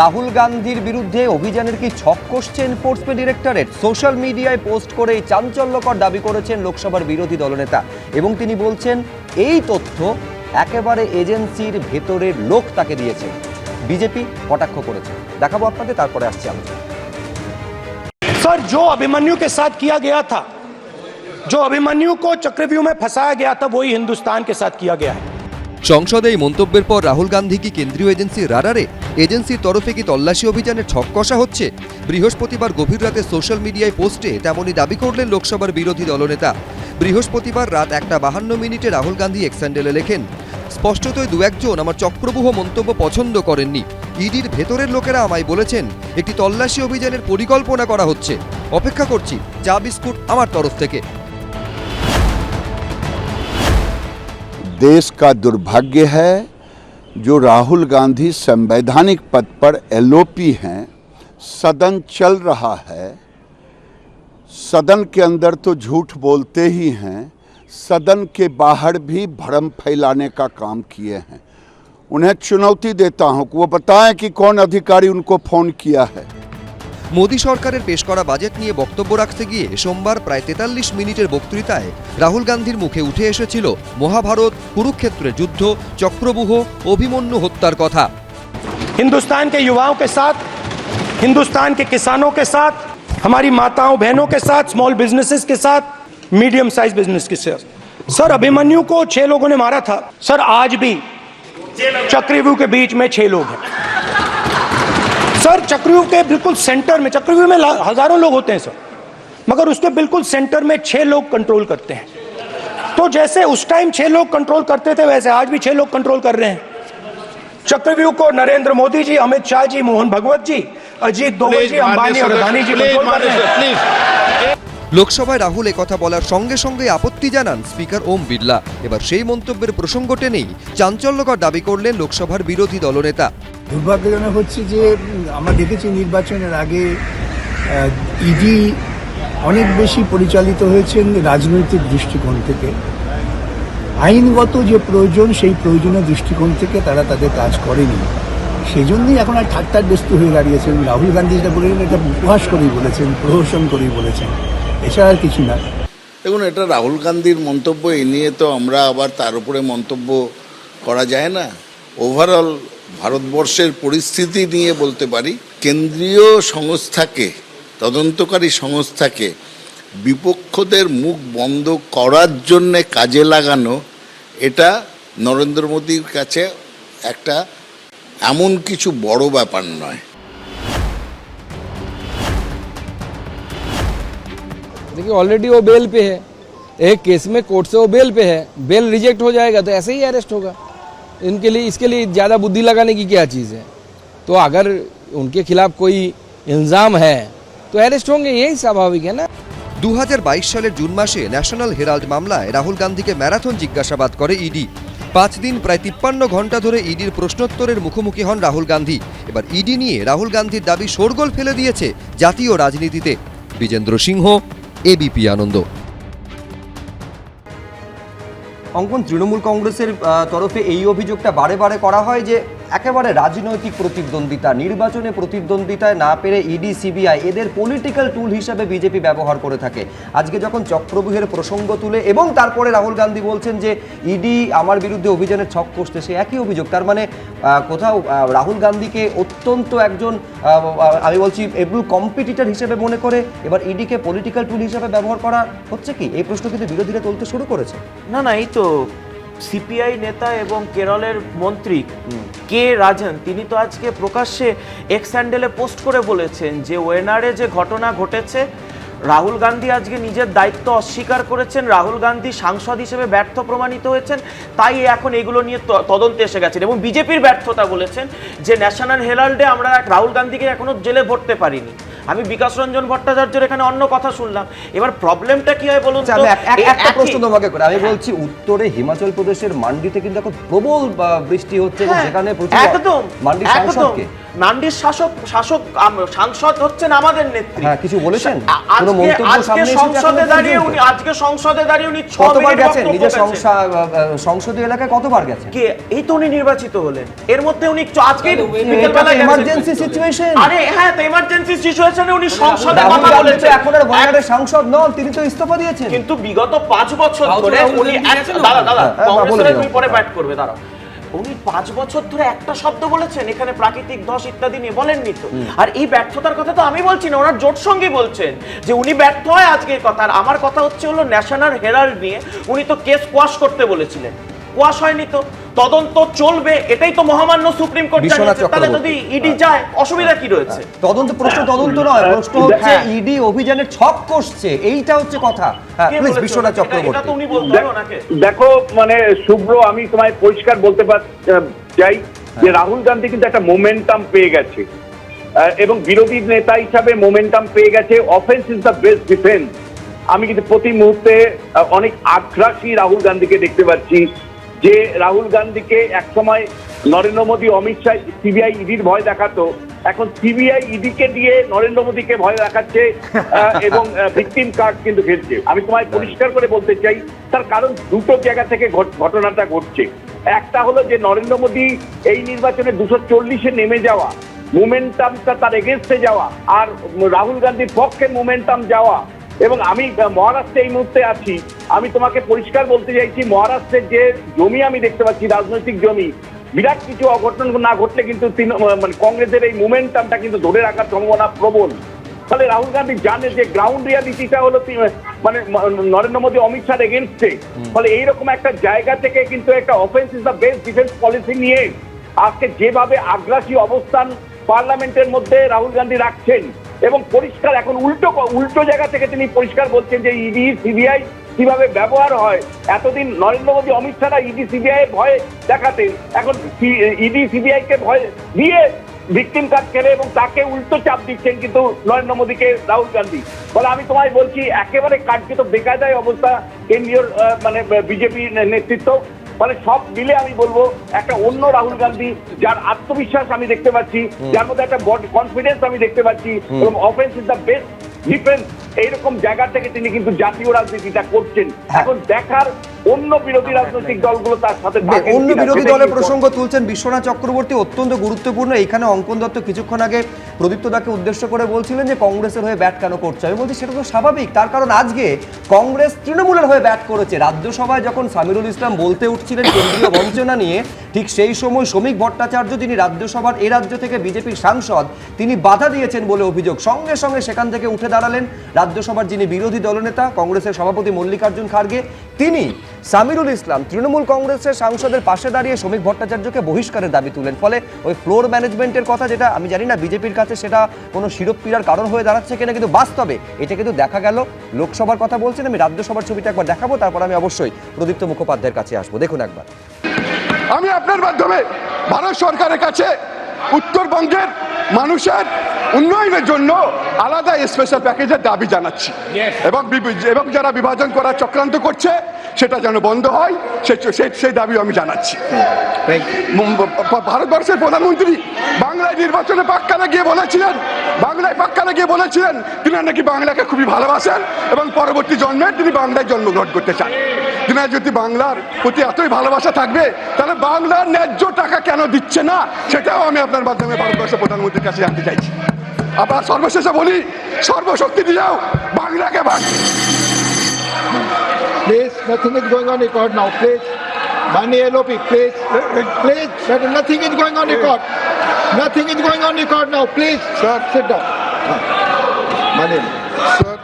রাহুল গান্ধীর বিরুদ্ধে অভিযানের কি ছক কষছে এনফোর্সমেন্ট ডিরেক্টরেট সোশ্যাল মিডিয়ায় পোস্ট করে এই চাঞ্চল্যকর দাবি করেছেন লোকসভার বিরোধী দলনেতা এবং তিনি বলছেন এই তথ্য একেবারে এজেন্সির ভেতরের লোক তাকে দিয়েছে বিজেপি কটাক্ষ করেছে দেখাবো আপনাদের তারপরে আসছে আলোচনা सर जो अभिमन्यु के साथ किया गया था जो अभिमन्यु को चक्रव्यूह में फंसाया गया था वही हिंदुस्तान के साथ किया गया है সংসদে এই মন্তব্যের পর রাহুল গান্ধী কি কেন্দ্রীয় এজেন্সি রাডারে এজেন্সির তরফে কি তল্লাশি অভিযানে ছক কষা হচ্ছে? বৃহস্পতিবার গভীর রাতে সোশ্যাল মিডিয়ায় পোস্টে তেমনই দাবি করলেন লোকসভার বিরোধী দলনেতা। বৃহস্পতিবার রাত একটা বাহান্ন মিনিটে রাহুল গান্ধী এক্স্যান্ডেলে লেখেন, স্পষ্টতই দু একজন আমার চক্রবুহ মন্তব্য পছন্দ করেননি। ইডির ভেতরের লোকেরা আমায় বলেছেন, একটি তল্লাশি অভিযানের পরিকল্পনা করা হচ্ছে। অপেক্ষা করছি, চা বিস্কুট আমার তরফ থেকে। देश का दुर्भाग्य है, जो राहुल गांधी संवैधानिक पद पर एलओपी हैं, सदन चल रहा है। सदन के अंदर तो झूठ बोलते ही हैं, सदन के बाहर भी भ्रम फैलाने का काम किए हैं। उन्हें चुनौती देता हूँ कि वो बताएँ कि कौन अधिकारी उनको फ़ोन किया है। মোদী সরকারের পেশ করা বাজেট নিয়ে বক্তব্য রাখতে গিয়ে সোমবার প্রায় তেতাল্লিশ মিনিটের বক্তৃতায় রাহুল গান্ধীর মুখে উঠে এসেছিল মহাভারত কুরুক্ষেত্রের যুদ্ধ চক্রবুহ অভিমন্যু হত্যার কথা हिंदुस्तान के युवाओं के साथ हिंदुस्तान के किसानों के साथ हमारी माताओं बहनों के साथ स्मॉल बिजनेसेस के साथ मीडियम साइज बिजनेस के साथ सर अभिमन्यु को छह लोगों ने मारा था सर आज भी चक्रव्यूह के बीच में छह लोग हैं सर चक्रव्यूह के बिल्कुल सेंटर में चक्रव्यूह में हज़ारों लोग होते हैं सर। मगर उसके बिल्कुल सेंटर में छह लोग कंट्रोल करते हैं। तो जैसे उस टाइम छह लोग कंट्रोल करते थे वैसे आज भी छह लोग कंट्रोल कर रहे हैं। चक्रव्यूह को नरेंद्र मोदी जी अमित शाह जी मोहन भगवत जी अजीत दोवल जी अंबानी और अदानी जी कंट्रोल कर रहे हैं। লোকসভায় রাহুল কথা বলার সঙ্গে সঙ্গে আপত্তি জানান স্পিকার ওম বিড়লা। এবার সেই মন্তব্যের প্রসঙ্গ টেনেই চাঞ্চল্যকর দাবি করলেন লোকসভার বিরোধী দলনেতা। দুর্ভাগ্যজনক হচ্ছে যে আমরা দেখেছি নির্বাচনের আগে ইডি অনেক বেশি পরিচালিত হয়েছেন রাজনৈতিক দৃষ্টিকোণ থেকে। আইনগত যে প্রয়োজন, সেই প্রয়োজনীয় দৃষ্টিকোণ থেকে তারা তাদের কাজ করেনি। সেই জন্যই এখন আর ঠাট্টার বস্তু হয়ে দাঁড়িয়েছেন। রাহুল গান্ধী যেটা বলেছেন, এটা উপহাস করেই বলেছেন, প্রহসন করেই বলেছেন। এছাড়া আর কিছু না। দেখুন, এটা রাহুল গান্ধীর মন্তব্য এই নিয়ে তো আমরা আবার তার উপরে মন্তব্য করা যায় না। ওভারঅল ভারতবর্ষের পরিস্থিতি নিয়ে বলতে পারি, কেন্দ্রীয় সংস্থাকে, তদন্তকারী সংস্থাকে বিপক্ষদের মুখ বন্ধ করার জন্যে কাজে লাগানো, এটা নরেন্দ্র মোদীর কাছে একটা এমন কিছু বড় ব্যাপার নয়। देखिए ऑलरेडी वो बेल पे है एक केस में कोर्ट से वो बेल पे है बेल रिजेक्ट हो जाएगा तो ऐसे ही अरेस्ट होगा इनके लिए इसके लिए ज़्यादा बुद्धि लगाने की क्या चीज़ है तो अगर उनके खिलाफ कोई इल्ज़ाम है तो अरेस्ट होंगे यही स्वाभाविक है ना দু সালের জুন মাসে ন্যাশনাল হেরাল্ড মামলায় রাহুল গান্ধীকে ম্যারাথন জিজ্ঞাসাবাদ করে ইডি পাঁচ দিন প্রায় তিপ্পান্ন ঘন্টা ধরে ইডির প্রশ্নোত্তরের মুখোমুখি হন রাহুল গান্ধী এবার ইডি নিয়ে রাহুল গান্ধীর দাবি শোরগোল ফেলে দিয়েছে জাতীয় রাজনীতিতে বিজেন্দ্র সিংহ এবিপি আনন্দ। অঙ্কন তৃণমূল কংগ্রেসের তরফে এই অভিযোগটা বারে বারে করা হয় যে একেবারে রাজনৈতিক প্রতিদ্বন্দ্বিতা, নির্বাচনে প্রতিদ্বন্দ্বিতায় না পেরে ইডি, সিবিআই এদের পলিটিক্যাল টুল হিসাবে বিজেপি ব্যবহার করে থাকে। আজকে যখন চক্রবুহের প্রসঙ্গ তুলে এবং তারপরে রাহুল গান্ধী বলছেন যে, ইডি আমার বিরুদ্ধে অভিযানের ছক কষতে সে একই অভিযোগ। তার মানে কোথাও রাহুল গান্ধীকে অত্যন্ত একজন আমি বলছি এবল কম্পিটিটর হিসেবে মনে করে। এবার ইডিকে পলিটিক্যাল টুল হিসেবে ব্যবহার করা হচ্ছে কি? এই প্রশ্ন কিন্তু বিরোধীরা তুলতে শুরু করেছে। না না, এই তো সিপিআই নেতা এবং কেরলের মন্ত্রী কে রাজন, তিনি তো আজকে প্রকাশ্যে এক্স হ্যান্ডেলে পোস্ট করে বলেছেন যে ওয়েনারে যে ঘটনা ঘটেছে, রাহুল গান্ধী আজকে নিজের দায়িত্ব অস্বীকার করেছেন। রাহুল গান্ধী সাংসদ হিসেবে ব্যর্থ প্রমাণিত হয়েছেন, তাই এখন এগুলো নিয়ে তদন্তে এসে গেছেন এবং বিজেপির ব্যর্থতা বলেছেন যে ন্যাশনাল হেরাল্ডে আমরা এক রাহুল গান্ধীকে এখনও জেলে ভরতে পারিনি। আমি বিকাশ রঞ্জন ভট্টাচার্যের এখানে অন্য কথা শুনলাম। এবার প্রবলেমটা কি হয় বলুন আচ্ছা, আমি একটা প্রশ্ন তোমাকে করে। আমি বলছি উত্তরে হিমাচল প্রদেশের মান্ডিতে কিন্তু এখন প্রবল বৃষ্টি হচ্ছে এবং হ্যাঁ, সেখানে প্রচুর মান্ডি একদম। সাংসদকে নান্ডির শাসক শাসক সাংসদ হচ্ছেন আমাদের নেত্রী। হ্যাঁ, কিছু বলেছেন? কোনো মন্তব্য সামনে এসেছে সংসদে দাঁড়িয়ে উনি আজকে সংসদে দাঁড়িয়ে উনি কতবার গেছেন? নিজের সংসদীয় এলাকায় কতবার গেছেন? কে? এই তো উনি নির্বাচিত হলেন। এর মধ্যে উনি আজকেই বিকেলবেলা। এমার্জেন্সি সিচুয়েশন আরে হ্যাঁ তো এমার্জেন্সি সিচুয়েশনে উনি সংসদে কথা বলেছেন। এখন আর ওয়ার্ডের সাংসদ নন তিনি তো ইস্তফা দিয়েছেন। কিন্তু বিগত পাঁচ বছর ধরে উনি দাদা দাদা হ্যাঁ, হ্যাঁ, কংগ্রেসের। পরে ব্যাট করবে দাঁড়াও। উনি পাঁচ বছর ধরে একটা শব্দ বলেছেন, এখানে প্রাকৃতিক ধস ইত্যাদি নিয়ে বলেননি তো। আর এই ব্যর্থতার কথা তো আমি বলছি না, ওনার জোট সঙ্গে বলছেন যে উনি ব্যর্থ হয় আজকের কথা। আর আমার কথা হচ্ছে হলো ন্যাশনাল হেরাল্ড নিয়ে। উনি তো কেস কোয়াশ করতে বলেছিলেন। কোয়াশ হয়নি তো। তদন্ত চলবে এটাই তো মহামান্য সুপ্রিম কোর্ট জানিয়েছে। তাহলে যদি ইডি যায় অসুবিধা কি রয়েছে? তদন্ত প্রশ্ন তদন্ত নয় প্রশ্ন হচ্ছে হ্যাঁ। ইডি অভিযানের ছক কষছে এইটা হচ্ছে কথা। হ্যাঁ প্লিজ বিশ্বনাথ এটা- এটা তো চক্রবর্তী। দেখো মানে শুভ্র আমি তোমায় পরিষ্কার বলতে চাই যে রাহুল গান্ধী কিন্তু একটা মোমেন্টাম পেয়ে গেছে। আহ, এবং বিরোধী নেতা হিসাবে মোমেন্টাম পেয়ে গেছে। Offence is the best defence আমি কিন্তু প্রতি মুহূর্তে আহ, অনেক আগ্রাসী রাহুল গান্ধীকে দেখতে পাচ্ছি। যে রাহুল গান্ধীকে একসময় নরেন্দ্র মোদী অমিত শাহ সিবিআই ইডির ভয় দেখাতো এখন সিবিআই ইডিকে দিয়ে নরেন্দ্র মোদীকে ভয় দেখাচ্ছে এবং ভিকটিম কার্ড কিন্তু খেলছে আমি তোমায় পরিষ্কার করে বলতে চাই তার কারণ দুটো জায়গা থেকে ঘট- ঘটনাটা ঘটছে। একটা হলো যে নরেন্দ্র মোদী এই নির্বাচনে দুশো চল্লিশে নেমে যাওয়া মোমেন্টামটা তার এগেনস্টে যাওয়া আর রাহুল গান্ধীর পক্ষে মোমেন্টাম যাওয়া এবং আমি মহারাষ্ট্রে এই মুহূর্তে আছি। আমি তোমাকে পরিষ্কার বলতে চাইছি মহারাষ্ট্রের যে জমি আমি দেখতে পাচ্ছি রাজনৈতিক জমি বিরাট কিছু অঘটন না ঘটলে কিন্তু মানে কংগ্রেসের এই মোমেন্টামটা কিন্তু ধরে রাখার সম্ভাবনা প্রবল। ফলে রাহুল গান্ধী জানে যে গ্রাউন্ড রিয়ালিটিটা হলো মানে নরেন্দ্র মোদী অমিত শাহ এগেনস্টে ফলে এইরকম একটা জায়গা থেকে কিন্তু একটা offence is the best defence policy নিয়ে আজকে যেভাবে আগ্রাসী অবস্থান পার্লামেন্টের মধ্যে রাহুল গান্ধী রাখছেন এবং পরিষ্কার, এখন উল্টো উল্টো জায়গা থেকে তিনি পরিষ্কার বলছেন যে ইডি, সিবিআই কীভাবে ব্যবহার হয়। এতদিন নরেন্দ্র মোদী, অমিত শাহরা ইডি, সিবিআই ভয় দেখাতেন। এখন ইডি, সিবিআই কে ভয় দিয়ে ভিকটিম কার্ড খেলে এবং তাকে উল্টো চাপ দিচ্ছেন কিন্তু নরেন্দ্র মোদীকে রাহুল গান্ধী। ফলে আমি তোমায় বলছি, একেবারে কার্যত বেকায়দায় অবস্থা, কেন্দ্রীয় মানে বিজেপি নেতৃত্ব ফলে সব মিলে আমি বলব একটা অন্য রাহুল গান্ধী যার আত্মবিশ্বাস আমি দেখতে পাচ্ছি যার মধ্যে একটা কনফিডেন্স আমি দেখতে পাচ্ছি এবং offence is the best defence এইরকম জায়গা থেকে তিনি কিন্তু জাতীয় রাজনীতিটা করছেন। এখন দেখার অন্য বিরোধী রাজনৈতিক দলগুলো তার সাথে অন্য বিরোধী দলের প্রসঙ্গ তুলছেন বিশ্বনাথ চক্রবর্তী অত্যন্ত গুরুত্বপূর্ণ। এখানে অঙ্কন দত্ত কিছুক্ষণ আগে প্রদীপ্ত দাকে উদ্দেশ্য করে বলছিলেন যে কংগ্রেসের হয়ে ব্যাট কেন করছে। আমি বলছি সেটা তো স্বাভাবিক। তার কারণ আজকে কংগ্রেস তৃণমূলের হয়ে ব্যাট করেছে। রাজ্যসভায় যখন সামিরুল ইসলাম বলতে উঠছিলেন কেন্দ্রীয় বঞ্চনা নিয়ে ঠিক সেই সময় শ্রমিক ভট্টাচার্য যিনি রাজ্যসভার এ রাজ্য থেকে বিজেপির সাংসদ তিনি বাধা দিয়েছেন বলে অভিযোগ। সঙ্গে সঙ্গে সেখান থেকে উঠে দাঁড়ালেন রাজ্যসভার যিনি বিরোধী দলনেতা কংগ্রেসের সভাপতি মল্লিকার্জুন খার্গে। তিনি সামিরুল ইসলাম তৃণমূল কংগ্রেসের সাংসদের পাশে দাঁড়িয়ে শ্রমিক ভট্টাচার্যকে বহিষ্কারের দাবি তুলেন ফলে ওই ফ্লোর ম্যানেজমেন্টের কথা যেটা আমি জানি না বিজেপির কাছে সেটা কোনো শিরোপীড়ার কারণ হয়ে দাঁড়াচ্ছে কিনা কিন্তু বাস্তবে এটা কিন্তু দেখা গেল। লোকসভার কথা বলছেন আমি রাজ্যসভার ছবিটা একবার দেখাবো তারপর আমি অবশ্যই প্রদীপ্ত মুখোপাধ্যায়ের কাছে আসব। দেখুন একবার। আমি আপনার মাধ্যমে ভারত সরকারের কাছে উত্তরবঙ্গের মানুষের উন্নয়নের জন্য আলাদা স্পেশাল প্যাকেজের দাবি জানাচ্ছি। এবং এবং যারা বিভাজন করার চক্রান্ত করছে সেটা যেন বন্ধ হয় সেই দাবি আমি জানাচ্ছি। ভারতবর্ষের প্রধানমন্ত্রী বাংলায় নির্বাচনে পাক্কালে গিয়ে বলেছিলেন বাংলায় পাক্কালে গিয়ে বলেছিলেন তিনি নাকি বাংলাকে খুবই ভালোবাসেন এবং পরবর্তী জন্মে তিনি বাংলায় জন্মগ্রহণ করতে চান। তিনি যদি বাংলার প্রতি এতই ভালোবাসা থাকবে তাহলে বাংলার ন্যায্য টাকা কেন দিচ্ছে না সেটাও আমি আপনার মাধ্যমে ভারতবর্ষের প্রধানমন্ত্রীর কাছে জানতে চাইছি। আপনার সর্বশেষে বলি সর্বশক্তি দিয়েও বাংলাকে ভাগ nothing is going on record now. Please, Mani LOP, please, please, sir, nothing is going on record. Nothing is going on record now. Please, sir, sit down. Mani. Sir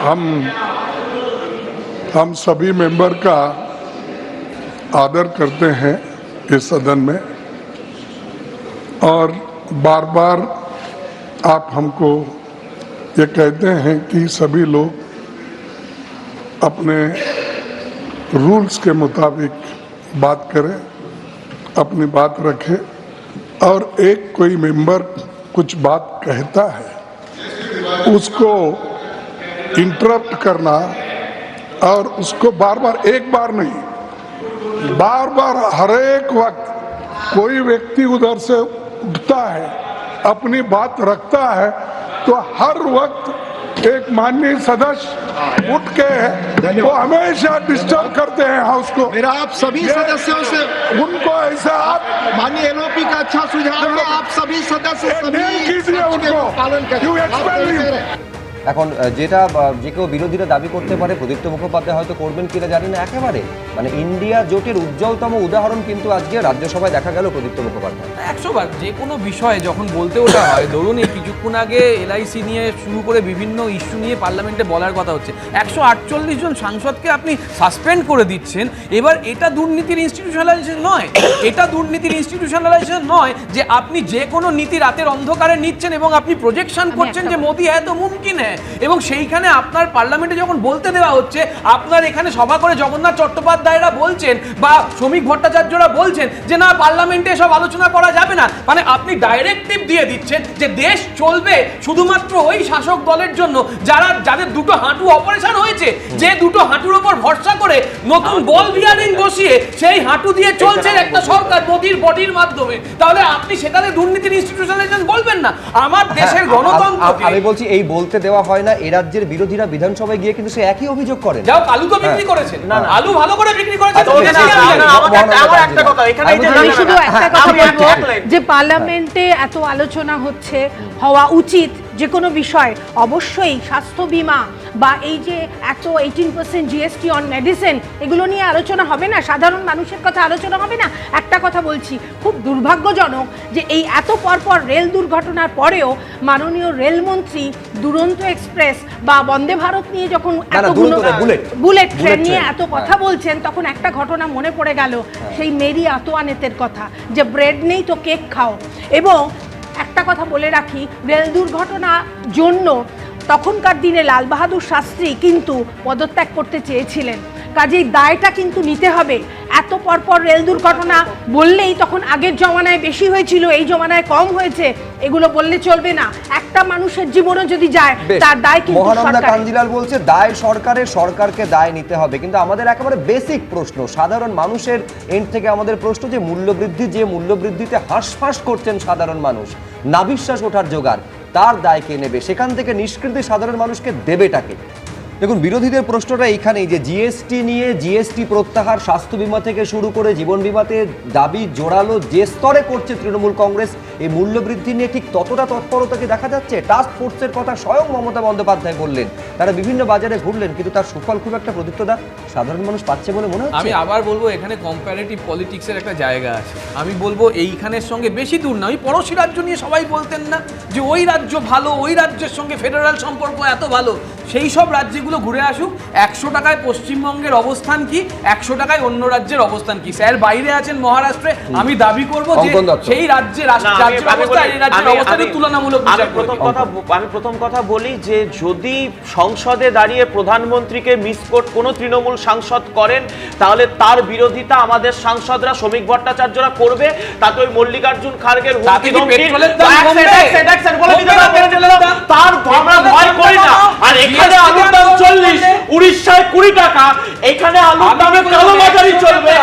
हम हम सभी मेंबर का आदर करते हैं इस सदन में और बार बार आप हमको ये कहते हैं कि सभी लोग अपने रूल्स के मुताबिक बात करें, अपनी बात रखें, और एक कोई मेंबर कुछ बात कहता है, उसको इंटरप्ट करना और उसको बार बार एक बार नहीं बार बार हर एक वक्त कोई व्यक्ति उधर से उठता है, अपनी बात रखता है तो हर वक्त एक माननीय सदस्य उठ के वो हमेशा डिस्टर्ब करते हैं हाउस को। मेरा आप सभी सदस्यों से उनको ऐसा आप माननीय एलओपी का अच्छा सुझाव है आप सभी सदस्य सभी कीजिए उनको। पालन करें। এখন যেটা যে কেউ বিরোধীরা দাবি করতে পারে প্রদীপ্ত মুখোপাধ্যায় হয়তো করবেন কিনা জানি না একেবারে। মানে ইন্ডিয়া জোটের উজ্জ্বলতম উদাহরণ কিন্তু আজকে রাজ্যসভায় দেখা গেল প্রদীপ্ত মুখোপাধ্যায়। একশো বার যে কোনো বিষয়ে যখন বলতে ওটা হয় ধরুন এই কিছুক্ষণ আগে এলআইসি নিয়ে শুরু করে বিভিন্ন ইস্যু নিয়ে পার্লামেন্টে বলার কথা হচ্ছে একশো আটচল্লিশ জন সাংসদকে আপনি সাসপেন্ড করে দিচ্ছেন এবার এটা দুর্নীতির ইনস্টিটিউশনালাইজেশন নয়। এটা দুর্নীতির ইনস্টিটিউশনালাইজেশন নয় যে আপনি যে কোনো নীতি রাতের অন্ধকারে নিচ্ছেন এবং আপনি প্রজেকশন করছেন যে মোদি এত মুমকিন হ্যাঁ এবং সেইখানে আপনার পার্লামেন্টে যখন বলতে দেওয়া হচ্ছে আপনার এখানে সভা করে জগন্নাথ চট্টোপাধ্যায়রা বলছেন বা শ্রমিক ভট্টাচার্যরা বলছেন যে না পার্লামেন্টে এসব আলোচনা করা যাবে না। মানে আপনি ডাইরেক্টিভ দিয়ে দিচ্ছেন যে দেশ চলবে শুধুমাত্র ওই শাসক দলের জন্য যারা যাদের দুটো হাঁটু অপারেশন হয়েছে যে দুটো হাঁটুর ওপর ভরসা করে নতুন বল বিয়ারিং বসিয়ে সেই হাঁটু দিয়ে চলছে একটা সরকার মোদির বডির মাধ্যমে। তাহলে আপনি সেটাতে দুর্নীতির ইনস্টিটিউশনালাইজেশন বলবেন না। আমার দেশের হ্যাঁ, আ- গণতন্ত্র আমি বলছি এই বলতে দেওয়া হয় না এ রাজ্যের বিরোধীরা বিধানসভায় গিয়ে কিন্তু সে একই অভিযোগ করেন। যাও আলু তো বিক্রি হ্যাঁ। করেছেন না, না। আলু ভালো করে বিক্রি করেছেন আচ্ছা, আমার একটা কথা এখানে আমি শুধু একটা কথা বলব যে পার্লামেন্টে এত আলোচনা হচ্ছে হওয়া উচিত যে কোনো বিষয় অবশ্যই স্বাস্থ্য বীমা বা এই যে এত eighteen percent GST on medicine এগুলো নিয়ে আলোচনা হবে না? সাধারণ মানুষের কথা আলোচনা হবে না? একটা কথা বলছি খুব দুর্ভাগ্যজনক যে এই এত পরপর রেল দুর্ঘটনার পরেও মাননীয় রেলমন্ত্রী দুরন্ত এক্সপ্রেস বা বন্দে ভারত নিয়ে যখন নয়, বুলেট। বুলেট ট্রেন নিয়ে এত কথা বলছেন তখন একটা ঘটনা মনে পড়ে গেল সেই মেরি আতোয়ানেতের কথা যে ব্রেড নেই তো কেক খাও। এবং একটা কথা বলে রাখি রেল দুর্ঘটনা জন্য তখনকার দিনে লাল বাহাদুর শাস্ত্রী কিন্তু পদত্যাগ করতে চেয়েছিলেন। কাজেই দায়টা কিন্তু নিতে হবে। এত পরপর রেল দুর্ঘটনা বললেই তখন আগের জমানায় বেশি হয়েছিল এই জমানায় কম হয়েছে এগুলো বললে চলবে না। একটা মানুষের জীবনও যদি যায় তার দায় কিন্তু মহানন্দা কাঞ্জিলাল বলছে দায় সরকারের সরকারকে দায় নিতে হবে। কিন্তু আমাদের একেবারে বেসিক প্রশ্ন সাধারণ মানুষের এন্ড থেকে আমাদের প্রশ্ন যে মূল্যবৃদ্ধি যে মূল্যবৃদ্ধিতে হাঁসফাঁস করছেন সাধারণ মানুষ নাবিশ্বাস ওঠার জোগাড় তার দায় কে নেবে? সেখান থেকে নিষ্কৃতি সাধারণ মানুষকে দেবেটাকে দেখুন, বিরোধীদের প্রশ্নটা এইখানেই যে জিএসটি নিয়ে জিএসটি প্রত্যাহার, স্বাস্থ্য বিমা থেকে শুরু করে জীবন বিমাতে দাবি জোরালো, যে স্তরে করছে তৃণমূল কংগ্রেস এই মূল্যবৃদ্ধি নিয়ে ঠিক ততটা তৎপরতা কি দেখা যাচ্ছে? টাস্ক ফোর্সের কথা স্বয়ং মমতা বন্দ্যোপাধ্যায় বললেন। তারা বিভিন্ন বাজারে ঘুরলেন কিন্তু তার সুফল খুব একটা প্রদীপ্তদা সাধারণ মানুষ পাচ্ছে বলে মনে হচ্ছে? আমি আবার বলব এখানে কম্পারেটিভ পলিটিক্সের একটা জায়গা আছে। আমি বলব এইখানের সঙ্গে বেশি দূর না। ওই পড়োশি রাজ্য নিয়ে সবাই বলতেন না যে ওই রাজ্য ভালো ওই রাজ্যের সঙ্গে ফেডারাল সম্পর্ক এত ভালো। সেই সব রাজ্যগুলো ঘুরে আসুক। একশো টাকায় পশ্চিমবঙ্গের অবস্থান কি? একশো টাকায় অন্য রাজ্যের অবস্থান কি? স্যার বাইরে আছেন মহারাষ্ট্রে। আমি দাবি করব যে সেই রাজ্যে রাষ্ট্র- আমি- প্রথম কথা বলি যে যদি সংসদে দাঁড়িয়ে প্রধানমন্ত্রীকে মিসকোট কোনো তৃণমূল সাংসদ করেন তাহলে তার বিরোধিতা আমাদের সাংসদরা শ্রমিক ভট্টাচার্যরা করবে। তাতে ওই মল্লিকার্জুন খার্গের? তার আমরা ভয় করি না। আর এখানে আলুর দাম চল্লিশ উড়িষ্যায় কুড়ি টাকা। এখানে আলুর দামে কালোবাজারি একশো চলবে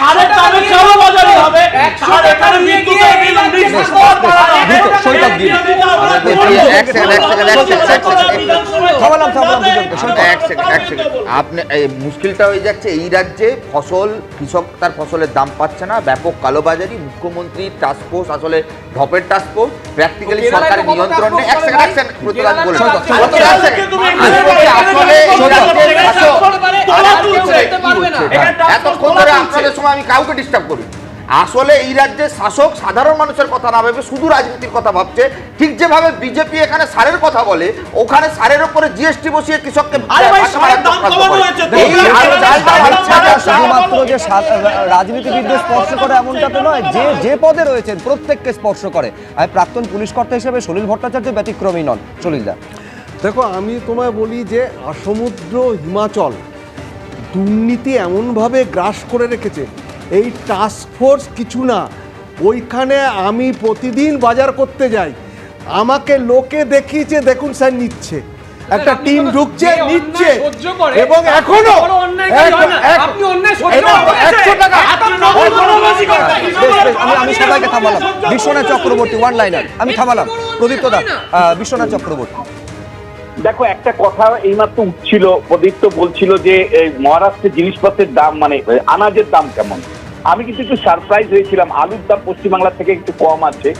সারের দামে নিয়ে কালোবাজারি গিয়ে হবে আর এখানে বিদ্যুতের বিল এই উনিশ রাজ্যে হাজার টাকা। দ্রুত, সৈকত দিন। এক সেকেন্ড, এক সেকেন্ড, এক সেকেন্ড, এক সেকেন্ড। থামালাম থামালাম দুজনকে সৈকত এক সেকেন্ড এক সেকেন্ড আপনি এই মুশকিলটা হয়ে যাচ্ছে এই রাজ্যে ফসল কৃষক তার ফসলের দাম পাচ্ছে না ব্যাপক কালোবাজারি মুখ্যমন্ত্রী টাস্ক ফোর্স আসলে ঢপের টাস্ক ফোর্স প্র্যাকটিক্যালি সরকারের নিয়ন্ত্রণ নেই এক সেকেন্ড এক সেকেন্ড? প্রতিবাদ বলে কেরালায় এক তো সেকেন্ড, task এক সেকেন্ড। তুমি আমি বলছি আসলে এই রাজ্যে শাসক তোলা আর তুলছে, কি এটা পারবে না। বলছে? এখানে task force এতক্ষণ তোলা ধরে তুলছে। আপনাদের সময় আমি কাউকে ডিস্টার্ব করি আসলে এই রাজ্যে শাসক সাধারণ মানুষের কথা না ভেবে শুধু রাজনীতির কথা ভাবছে। ঠিক যেভাবে বিজেপি এখানে সারের কথা বলে ওখানে সারের উপরে জিএসটি বসিয়ে কৃষককে শুধুমাত্র যে রাজনীতিবিদদের স্পর্শ করে এমনটা তো নয় যে যে পদে রয়েছেন প্রত্যেককে স্পর্শ করে। আর প্রাক্তন পুলিশ কর্তা হিসেবে সলিল ভট্টাচার্য ব্যতিক্রমী নন। সলিলদা দেখো আমি তোমায় বলি যে সমুদ্র হিমাচল দুর্নীতি এমনভাবে গ্রাস করে রেখেছে এই টাস্ক ফোর্স কিছু না। ওইখানে আমি প্রতিদিন বাজার করতে যাই। আমাকে লোকে দেখিয়েছে দেখুন স্যার নিচ্ছে। একটা টিম ঢুকছে নিচ্ছে। এবং এখনও আমি সবাইকে থামালাম। বিশ্বনাথ চক্রবর্তী ওয়ান লাইনার আমি থামালাম। প্রদীপ্ত দা বিশ্বনাথ চক্রবর্তী। দেখো, একটা কথা এইমাত্র উঠছিল প্রদীপ্ত বলছিল যে মহারাষ্ট্রে জিনিসপত্রের দাম মানে আনাজের দাম কেমন? আমি কিন্তু একটু সারপ্রাইজ হয়েছিলাম, আলুর দাম পশ্চিমবাংলা থেকে একটু কম আছে,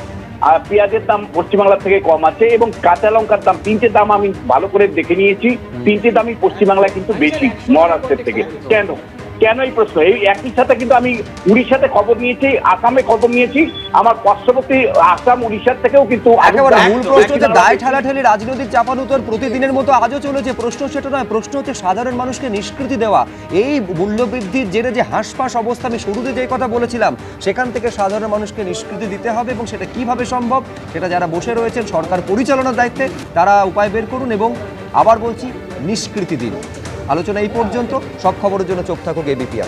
আর পেঁয়াজের দাম পশ্চিমবাংলা থেকে কম আছে, এবং কাঁচা লঙ্কার দাম, তিনটে দাম আমি ভালো করে দেখে নিয়েছি, তিনটে দামই পশ্চিমবাংলায় কিন্তু বেশি, মহারাষ্ট্রের থেকে। কেন? কেন এই প্রশ্ন এই একই সাথে কিন্তু আমি উড়িষ্যাতে খবর নিয়েছি আসামে খবর নিয়েছি আমার পার্শ্ববর্তী আসাম উড়িষ্যার থেকেও কিন্তু মূল প্রশ্ন হচ্ছে দায়। ঠেলাঠেলি রাজনৈতিক চাপানুতর প্রতিদিনের মতো আজও চলেছে প্রশ্ন সেটা নয় প্রশ্ন হচ্ছে সাধারণ মানুষকে নিষ্কৃতি দেওয়া এই মূল্যবৃদ্ধির জেরে যে হাঁসফাঁস অবস্থা আমি শুরুতে যে কথা বলেছিলাম সেখান থেকে সাধারণ মানুষকে নিষ্কৃতি দিতে হবে এবং সেটা কীভাবে সম্ভব সেটা যারা বসে রয়েছেন সরকার পরিচালনার দায়িত্বে তারা উপায় বের করুন এবং আবার বলছি নিষ্কৃতি দিন আলোচনা এই পর্যন্ত। সব খবরের জন্য চোখ থাকুক এবিপি